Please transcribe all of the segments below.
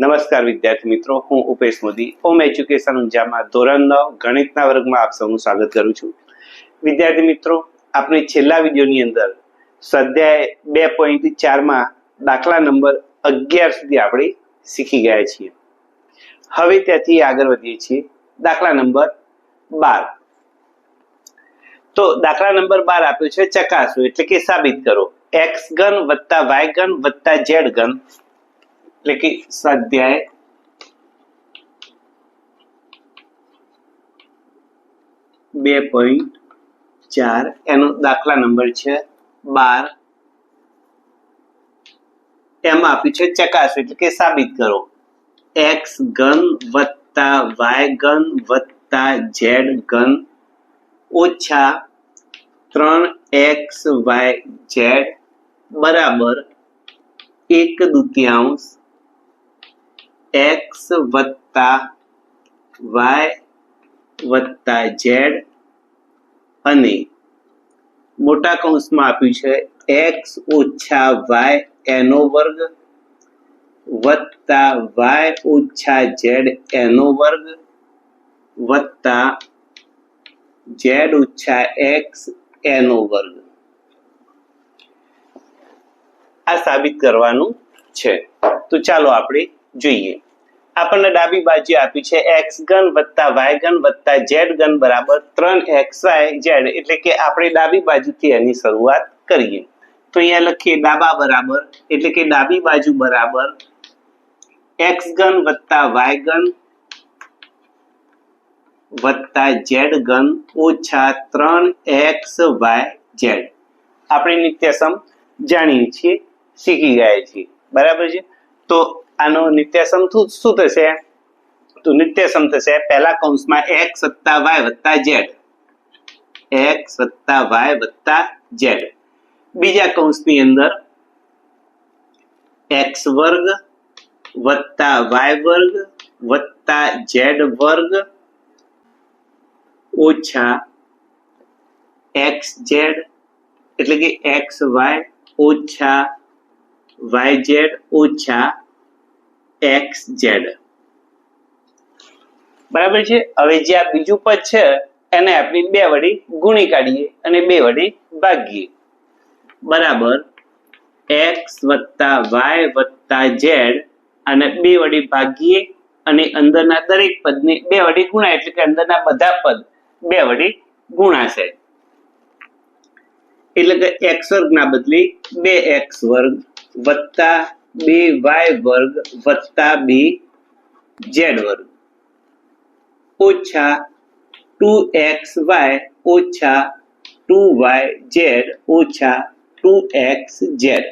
નમસ્કાર વિદ્યાર્થી મિત્રો, હું ઉપેશ મોદી હોમ એજ્યુકેશન ઊંઝામાં ધોરણ નવ, ગણિતના વર્ગમાં આપ સૌનું સ્વાગત કરું છું. વિદ્યાર્થી મિત્રો આપણે છેલ્લા વિડીયોની અંદર સ્વાધ્યાય બે પોઈન્ટ ચારમાં દાખલા નંબર અગિયાર સુધી આપણે શીખી ગયા છીએ. હવે ત્યાંથી આગળ વધીએ છીએ. દાખલા નંબર બાર. તો દાખલા નંબર બાર આપ્યો છે ચકાસો, એટલે કે સાબિત કરો. એક્સ ઘન વત્તા વાય ઘન વત્તા ઝેડ ઘન એટલે કે સ્વાધ્યાય બે પોઈન્ટ ચાર એનો દાખલા નંબર છે બાર એમ આપ્યું છે ચકાસ એટલે કે સાબિત કરો એક્સ ઘન વત્તા વાય ઘન વત્તા ઝેડ ઘન ઓછા ત્રણ એક્સ વાય ઝેડ બરાબર એક દુત્યાંશ એક્સ વત્તા વાય વત્તા ઝેડ અને મોટા કૌંસમાં આપ્યું છે એક્સ ઓછા વાય એનો વર્ગ વત્તા વાય ઓછા ઝેડ એનો વર્ગ વત્તા ઝેડ ઓછા એક્સ એનો વર્ગ. આ સાબિત કરવાનું છે. તો ચાલો આપણે જોઈએ. આપણને ડાબી બાજુ આપી છે એક્સ ઘન વત્તા વાય ઘન વત્તા ઝેડ ઘન બરાબર ત્રણ એક્સ વાય ઝેડ એટલે કે આપણે ડાબી બાજુથી એની શરૂઆત કરીએ. તો અહીંયા લખીએ ડાબા બરાબર, એટલે કે ડાબી બાજુ બરાબર એક્સ ઘન વત્તા વાય ઘન વત્તા ઝેડ ઘન ઓછા ત્રણ એક્સ વાય ઝેડ આપણે નિત્યસમ જાણીએ છીએ, શીખી ગયા છીએ. બરાબર છે? તો આનો નિત્યાસમ શું થશે? તો નિત્યસમ થશે પહેલા કૌંસમાં એક્સ વત્તા વાય વત્તા ઝેડ એક્સ વત્તા વાય વત્તા ઝેડ બીજા કૌંસની અંદર એક્સ વર્ગ વત્તા વાય વર્ગ વત્તા ઝેડ વર્ગ ઓછા એક્સ ઝેડ એટલે કે એક્સ વાય ઓછા વાય ઝેડ ઓછા એક્સ બરાબર છે? હવે જે આ બીજું પદ છે, એને આપણે બે વડે ગુણી કાઢીએ અને બે વડે ભાગીએ. બરાબર? એક્સ વત્તા વાય વત્તા ઝેડ અને બે વડે ભાગીએ અને અંદરના દરેક પદને બે વડે ગુણાય, એટલે કે અંદરના બધા પદ બે વડે ગુણાશે. એટલે કે એક્સ વર્ગના બદલે બે એક્સ વર્ગ વત્તા બે વાય વર્ગ વત્તા બે ઝેડ વર્ગ. ઓછા ટુ એક્સ વાય ઓછા ટુ વાય ઝેડ ઓછા ટુ એક્સ ઝેડ.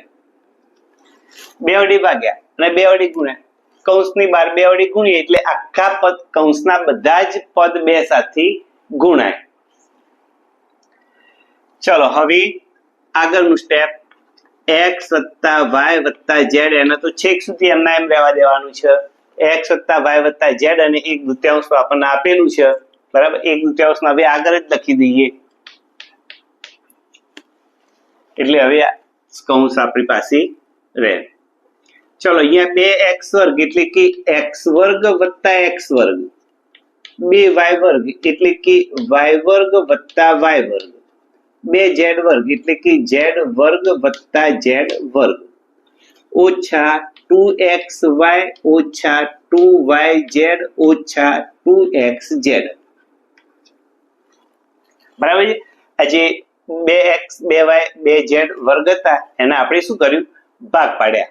બે વડી ભાગ્યા અને બે વડી ગુણ્યા. કૌંસની બાર બે વડી ગુણીએ એટલે આખા પદ, કૌંસના બધા જ પદ બે સાથે ગુણાય. ચલો, હવે આગળનું સ્ટેપ એક્સ વત્તા વાય વત્તા ઝેડ એને તો છેક સુધી એમના એમ રહેવા દેવાનું છે. એક્સ વત્તા વાય વત્તા ઝેડ અને એક દુત્યાંશ આપણને આપેલું છે. બરાબર? એક દુત્યાંશ હવે આગળ જ લખી દઈએ. એટલે હવે કૌંસ આપણી પાસે રહે. ચલો, અહીંયા બે એક્સ વર્ગ એટલે કે એક્સ વર્ગ વત્તા એક્સ વર્ગ. બે વાય વર્ગ એટલે કે વાય વર્ગ વત્તા વાય વર્ગ. બે ઝેડ વર્ગ, એટલે કે ઝેડ વર્ગ વત્તા ઝેડ વર્ગ. ઓછા ટુ એક્સ વાય ઓછા ટુ વાય ઝેડ ઓછા ટુ એક્સ ઝેડ બરાબર છે? આજે બે એક્સ, બે વાય, બે ઝેડ વર્ગ હતા, એને આપણે શું કર્યું? ભાગ પાડ્યા.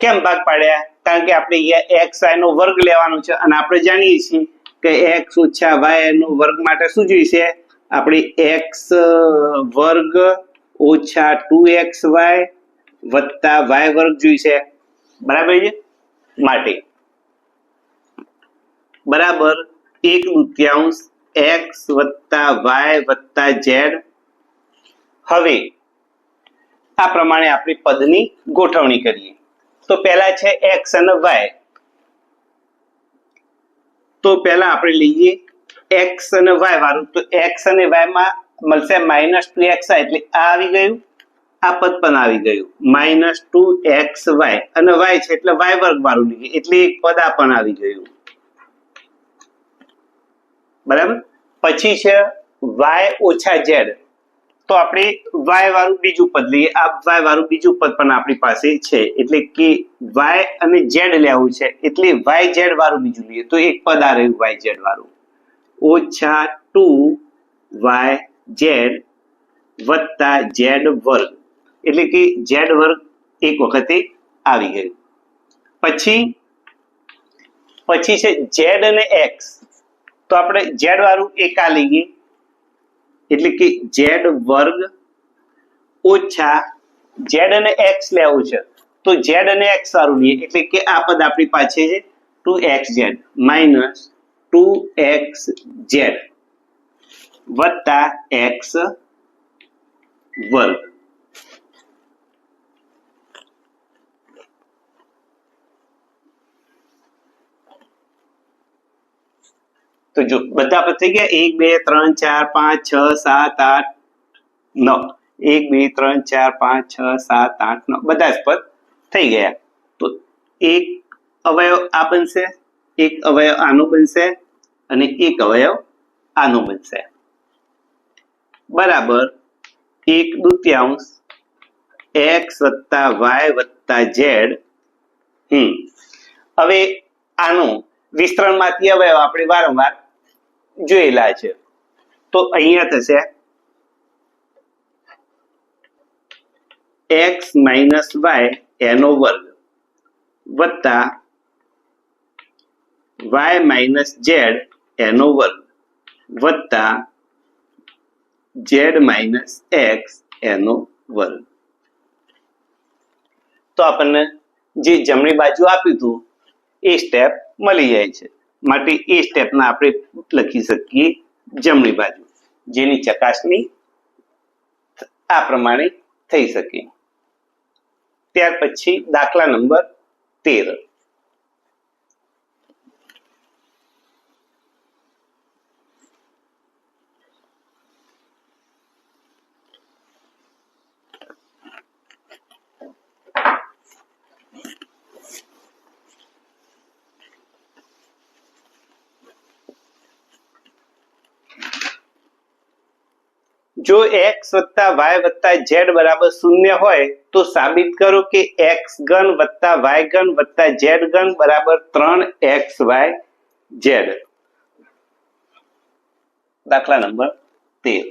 કેમ ભાગ પાડ્યા? કારણ કે આપણે અહીંયા એક્સ, વાય નો વર્ગ લેવાનો છે, અને આપણે જાણીએ છીએ કે એક્સ ઓછા વાય નો વર્ગ માટે શું જોઈશે? આપણે એક્સ વર્ગ ઓછા ટુ એક્સ વાય વત્તા વાય વર્ગ જોઈશે બરાબર છે? માટે. બરાબર એક દુત્યાંશ એક્સ વત્તા વાય વત્તા ઝેડ હવે આ પ્રમાણે આપણે પદની ગોઠવણી કરીએ. તો પહેલા છે એક્સ અને વાય તો પહેલા આપણે લઈએ એક્સ અને વાય વાળું. તો એક્સ અને વાયમાં મળશે માઇનસ ટુ એક્સ એટલે આ આવી ગયું, આ પદ પણ આવી ગયું. માઇનસ ટુ એક્સ વાય અને વાય છે એટલે વાય વર્ગ વાળું લીધું એટલે એક પદ આ પણ આવી ગયું. બરાબર? પછી છે વાય ઓછા ઝેડ તો આપણે વાય વાળું બીજું પદ લઈએ. આ વાય વાળું બીજું પદ પણ આપણી પાસે છે. એટલે કે વાય અને ઝેડ લેવું છે. એટલે વાય ઝેડ વાળું બીજું લઈએ. તો એક પદ આ રહ્યું વાય ઝેડ વાળું. ઓછા ટુ વાય ઝેડ વત્તા ઝેડ વર્ગ. એટલે કે ઝેડ વર્ગ એક વખતે આવી ગયું. પછી પછી છે ઝેડ અને એક્સ. તો આપણે ઝેડ વાળું એક આ લઈએ. એટલે કે ઝેડ વર્ગ ઓછા ઝેડ અને એક્સ લેવું છે. તો ઝેડ અને એક્સ વાળું લઈએ. એટલે કે આ પદ આપણી પાસે છે two x z. Minus two x z વત્તા એક્સ વર્ગ તો જો બધા પદ થઈ ગયા એક બે ત્રણ ચાર પાંચ છ સાત આઠ નવ એક બે ત્રણ ચાર પાંચ છ સાત આઠ નવ બધા જ પદ થઈ ગયા। તો એક અવયવ આ બનશે, એક અવયવ આનો બનશે અને એક અવયવ આનો બનશે બરાબર. એક દુત્યાંશ એક્સ વત્તા વાય વત્તા ઝેડ. હમ. હવે આનું વિસ્તરણમાંથી અવયવ આપણે વારંવાર જોયેલા છે. તો અહીંયા થશે એક્સ માઇનસ વાય એનો વર્ગ વત્તા વાય માઇનસ ઝેડ એનો વર્ગ વત્તા ઝેડ માઇનસ એક્સ એનો વર્ગ તો આપણને જે જમણી બાજુ આપ્યું હતું, એ સ્ટેપ મળી જાય છે. માટે એ સ્ટેપના આપણે લખી શકીએ જમણી બાજુ. જેની ચકાસણી આ પ્રમાણે થઈ શકે. ત્યાર પછી દાખલા નંબર તેર. જો એક્સ વત્તા વાય વત્તા ઝેડ બરાબર શૂન્ય હોય, તો સાબિત કરો કે એક્સ ઘન વત્તા વાય ઘન વત્તા ઝેડ ઘન બરાબર ત્રણ એક્સ વાય ઝેડ દાખલા નંબર તેર.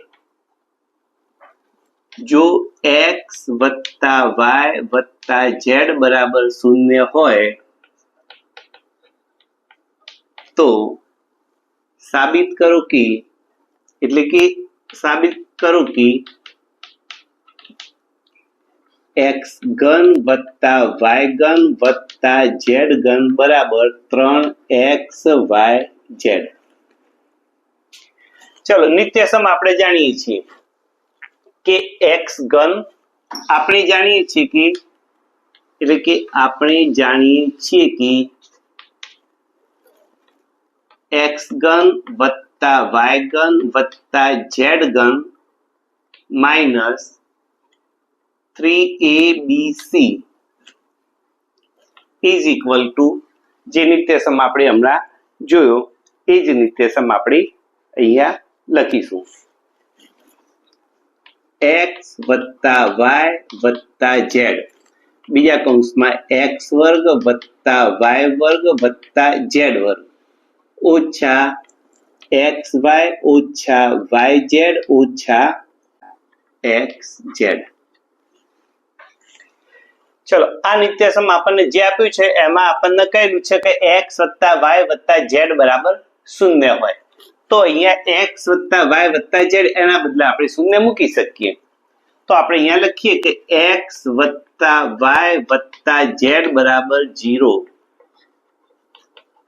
જો એક્સ વત્તા વાય વત્તા ઝેડ બરાબર શૂન્ય હોય, તો સાબિત કરો કે, એટલે કે સાબિત કરો કે એક્સ ઘન વત્તા વાય ઘન વત્તા ઝેડ ઘન બરાબર ત્રણ એક્સ વાય ઝેડ. ચલો નિત્યસમ આપણે જાણીએ છીએ કે એક્સ ઘન આપણે જાણીએ છીએ કે એટલે કે આપણે જાણીએ છીએ કે એક્સ ઘન વત્તા વાય ગન વત્તા z gun minus three a b c is equal to જે નિત્યસમ આપણે હમણાં જોયો, એ જ નિત્યસમ આપણે અહીંયા લખીશું. એક્સ વત્તા વાય વત્તા ઝેડ. બીજા કૌંસમાં એક્સ વર્ગ વત્તા વાય વર્ગ વત્તા ઝેડ વર્ગ. ઓછા એક્સ વાય ઓછા વાય ઝેડ ઓછા એક્સ ઝેડ ચલો આ નિત્યસમ આપણને જે આપ્યું છે એમાં આપણને કહેલું છે કે એક્સ વત્તા વાય વત્તા ઝેડ બરાબર શૂન્ય હોય તો અહીંયા એક્સ વત્તા વાય વત્તા ઝેડ એના બદલે આપણે શૂન્ય મૂકી શકીએ તો આપણે અહીંયા લખીએ કે એક્સ વત્તા વાય વત્તા ઝેડ બરાબર જીરો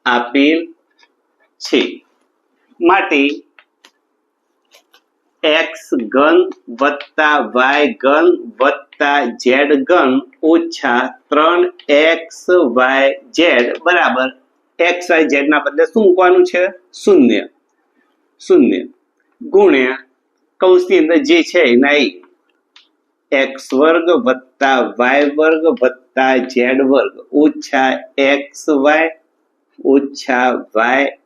આપેલ છે માટે એક્સ ઘન વત્તા વાય ઘન વત્તા ઝેડ ઘન ઓછા ત્રણ એક્સ વાય ઝેડ બરાબર. એક્સ વાય ઝેડ ના બદલે શું મૂકવાનું છે? શૂન્ય. શૂન્ય. ગુણ્યા કૌંસની અંદર જે છે એના એ એક્સ વર્ગ વત્તા વાય વર્ગ વત્તા ઝેડ વર્ગ ઓછા એક્સ વાય ઓછા વાય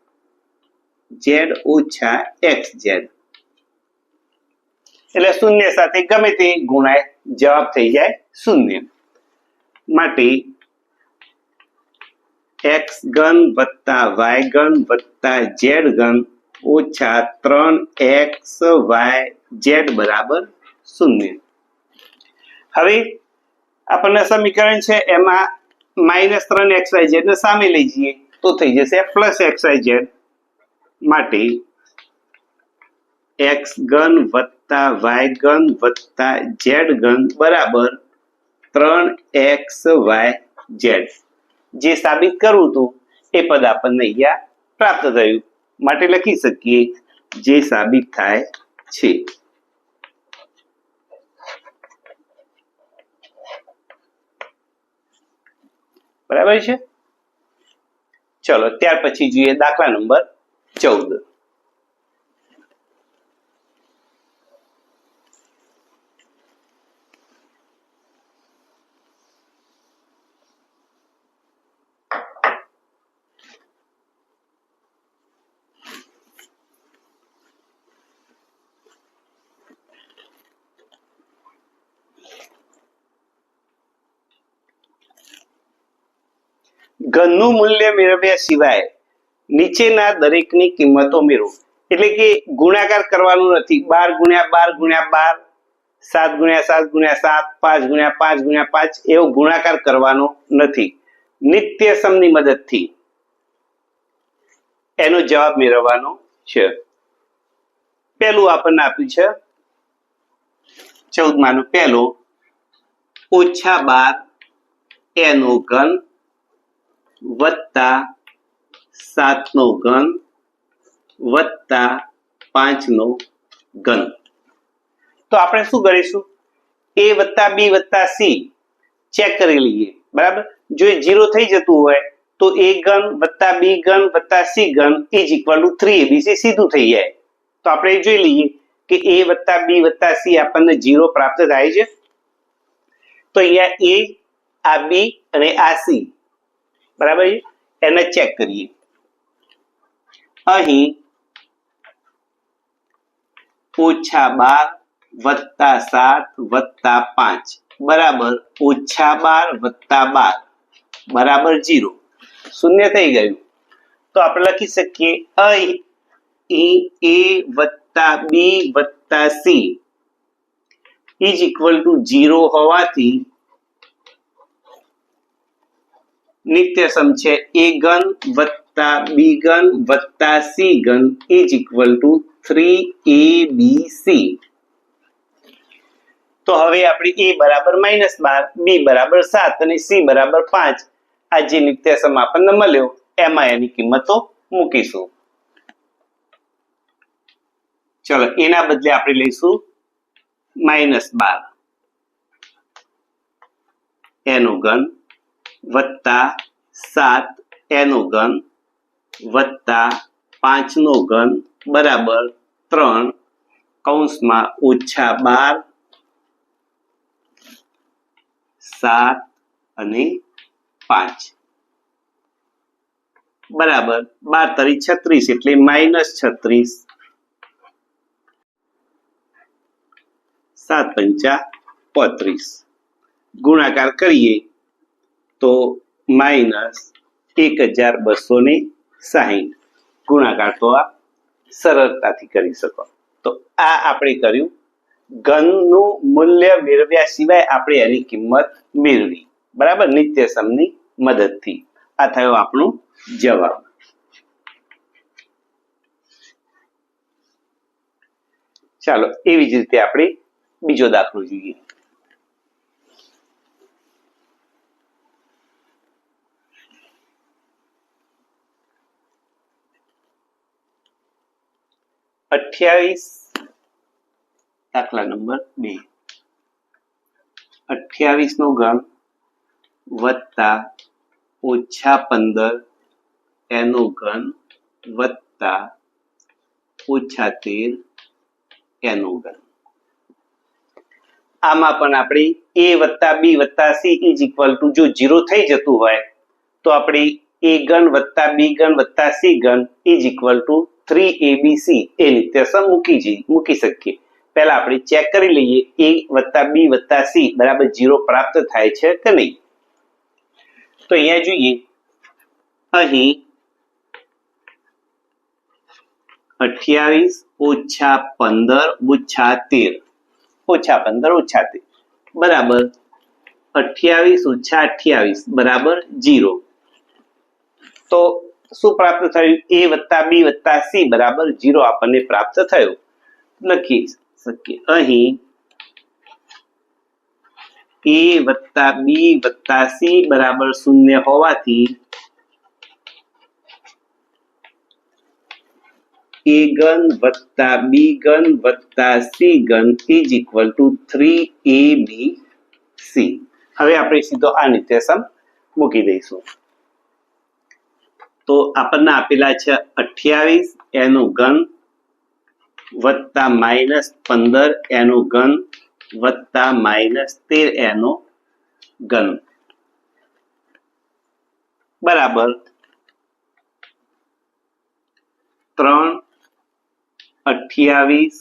ઝેડ ઓછા એક્સ ઝેડ એટલે શૂન્ય સાથે ગમે તે ગુણાય, જવાબ થઈ જાય શૂન્ય. માટે એક્સ ઘન વત્તા વાય ઘન વત્તા ઝેડ ઘન ઓછા ત્રણ એક્સ વાય ઝેડ બરાબર શૂન્ય. હવે આપણને સમીકરણ છે, એમાં માઇનસ ત્રણ એક્સ વાય ઝેડ ને સામે લઈ જઈએ તો થઈ જશે પ્લસ એક્સ વાય ઝેડ. માટે એક્સ ઘન વત્તા વાય ઘન વત્તા ઝેડ ઘન બરાબર ત્રણ એક્સ વાય ઝેડ જે સાબિત કરવું હતું એ પદ આપણને અહીંયા પ્રાપ્ત થયું. માટે લખી શકીએ જે સાબિત થાય છે. બરાબર છે? ચલો, ત્યાર પછી જોઈએ દાખલા નંબર ચૌદ. ઘનનું મૂલ્ય મેળવ્યા સિવાય નીચેના દરેકની કિંમતો મેળવો. એટલે કે ગુણાકાર કરવાનું નથી. બાર ગુણ્યા બાર ગુણ્યા બાર, સાત ગુણ્યા સાત ગુણ્યા સાત, પાંચ ગુણ્યા પાંચ ગુણ્યા પાંચ, એવો ગુણાકાર કરવાનો નથી. નિત્ય સમની મદદથી એનો જવાબ મેળવવાનો છે. પહેલું આપણને આપ્યું છે ચૌદ માનું પહેલું, ઓછા બાર એનો ઘન વત્તા સાતનો ઘન વત્તા પાંચનો ઘન. તો આપણે શું કરીશું? એ વત્તા બી વત્તા સી ચેક કરી લઈએ. બરાબર? જો એ જીરો થઈ જતું હોય, તો એ ઘન વત્તા બી ઘન વત્તા સી ઘન is equal to three a b c સીધું થઈ જાય. તો આપણે જોઈ લઈએ કે એ વત્તા બી વત્તા સી આપણને જીરો પ્રાપ્ત થાય છે. તો અહીંયા એ, આ બી અને આ સી. બરાબર એને ચેક કરીએ. અહીં ઓછા બાર વત્તા સાત વત્તા પાંચ. બરાબર ઓછા બાર વત્તા બાર. બરાબર જીરો. શૂન્ય થઈ ગયું. તો આપણે લખી શકીએ અહીં એ વત્તા બી વત્તા c. Is equal to zero હોવાથી નિત્યસમ છે એ ઘન વત્તા બી ઘન વત્તા સી ઘન is equal to three a b c તો હવે આપણે એ બરાબર માઇનસ બાર બી બરાબર સાત અને સી બરાબર પાંચ. આ જે નિત્યસમ આપણને મળ્યો, એમાં એની કિંમતો મૂકીશું. ચલો, એના બદલે આપણે લઈશું માઇનસ બાર. એનો ઘન વત્તા સાત, એનો ઘન વત્તા પાંચનો ઘન બરાબર ત્રણ કૌંસમાં ઓછા બાર, સાત અને પાંચ. બરાબર, બાર તરી છત્રીસ એટલે માઇનસ છત્રીસ. સાત પંચા પોત્રીસ. ગુણાકાર કરીએ તો માઇનસ એક હજાર બસો ને સાહીઠ. ગુણાકાર તો આપ સરળતાથી કરી શકો. તો આ આપણે કર્યું. ઘનનું મૂલ્ય મેળવ્યા સિવાય આપણે એની કિંમત મેળવી. બરાબર? નિત્ય સમની મદદથી. આ થયો આપણો જવાબ. ચાલો, એવી જ રીતે આપણે બીજો દાખલો જોઈએ. અઠ્યાવીસ. દાખલા નંબર બે. અઠ્યાવીસ નો ગણ વત્તા ઓછા પંદર. એનો ગણ વત્તા ઓછા તેર. એનો ગણ. આમાં પણ આપણે એ વત્તા બી વત્તા સી ઇઝ ઇક્વલ ટુ જો જીરો થઈ જતું હોય, તો આપણે એ ગણ વત્તા બી ગણ વત્તા સી ગણ is equal to three a b c એ નિત્યસમ મૂકી જઈએ, મૂકી શકીએ. પહેલા આપણે ચેક કરી લઈએ એ વત્તા બી વત્તા સી બરાબર જીરો પ્રાપ્ત થાય છે કે નહીં. તો અહીંયા જોઈએ, અહીં અઠ્યાવીસ ઓછા પંદર ઓછા તેર. ઓછા પંદર ઓછા તેર. બરાબર, અઠ્યાવીસ ઓછા અઠ્યાવીસ, બરાબર જીરો તો શું પ્રાપ્ત થયું? એ વત્તા બી વત્તા સી બરાબર જીરો આપણને પ્રાપ્ત થયો. લખી શકીએ. અહીં એ વત્તા બી વત્તા સી બરાબર શૂન્ય હોવાથી એ ગન વત્તા બી ગન વત્તા C gun is equal to three a b c હવે આપણે સીધો આ નિર્દેશન મૂકી દઈશું. તો આપણને આપેલા છે અઠ્યાવીસ એનું ઘન વત્તા માઇનસ પંદર એનું ઘન વત્તા માઇનસ તેર એનો ઘન. બરાબર. ત્રણ અઠ્યાવીસ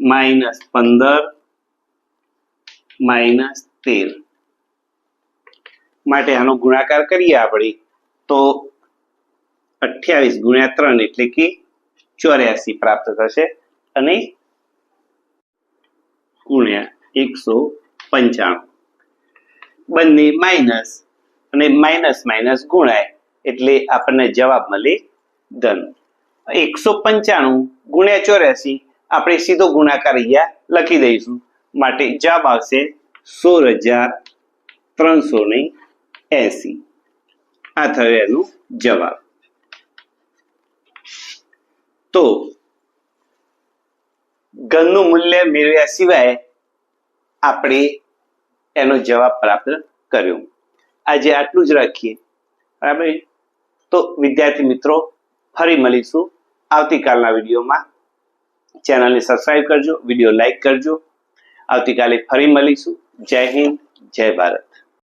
માઇનસ પંદર માઇનસ તેર. માટે આનો ગુણાકાર કરીએ આપણે, તો અઠ્યાવીસ ગુણ્યા ત્રણ એટલે કે ચોર્યાસી પ્રાપ્ત થશે અને ગુણ્યા એકસો પંચાણું. બંને માઇનસ અને માઇનસ માઇનસ ગુણાય એટલે આપણને જવાબ મળે ધન. એકસો પંચાણું ગુણ્યા ચોર્યાસી આપણે સીધો ગુણાકાર અહીંયા લખી દઈશું. માટે જવાબ આવશે સોળ હજાર ત્રણસો ને એસી. આ થયો એનો જવાબ. તો ઘનનું મૂલ્ય મેળવ્યા સિવાય આપણે એનો જવાબ પ્રાપ્ત કર્યો. આજે આટલું જ રાખીએ. બરાબર? તો વિદ્યાર્થી મિત્રો, ફરી મળીશું આવતીકાલના વિડીયોમાં. ચેનલને સબસ્ક્રાઇબ કરજો, વીડિયો લાઈક કરજો. આવતીકાલે ફરી મળીશું. જય હિન્દ, જય ભારત.